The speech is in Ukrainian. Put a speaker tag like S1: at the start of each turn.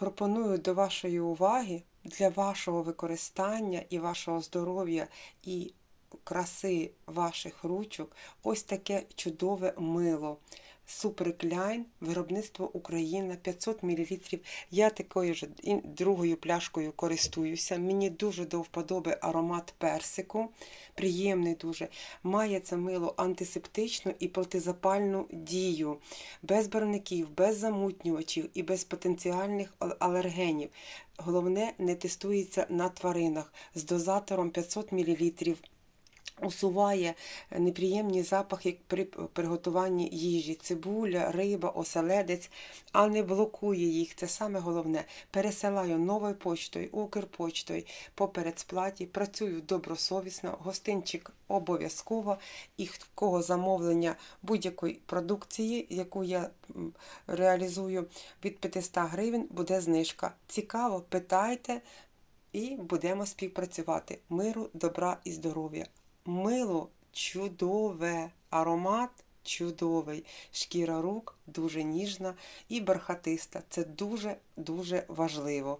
S1: пропоную до вашої уваги для вашого використання і вашого здоров'я і краси ваших ручок ось таке чудове мило. Суперкляйн, виробництво Україна, 500 мл. Я такою ж другою пляшкою користуюся. Мені дуже до вподоби аромат персику, приємний дуже. Має це мило антисептичну і протизапальну дію, без барвників, без замутнювачів і без потенціальних алергенів. Головне, не тестується на тваринах з дозатором 500 мл усуває неприємні запахи при приготуванні їжі, цибуля, риба, оселедець, а не блокує їх. Це саме головне. Пересилаю новою почтою, Укрпочтою по передсплаті, працюю добросовісно, гостинчик обов'язково. І в кого замовлення будь-якої продукції, яку я реалізую, від 500 гривень буде знижка. Цікаво, питайте і будемо співпрацювати. Миру, добра і здоров'я. Мило чудове, аромат чудовий, шкіра рук дуже ніжна і бархатиста. Це дуже дуже важливо.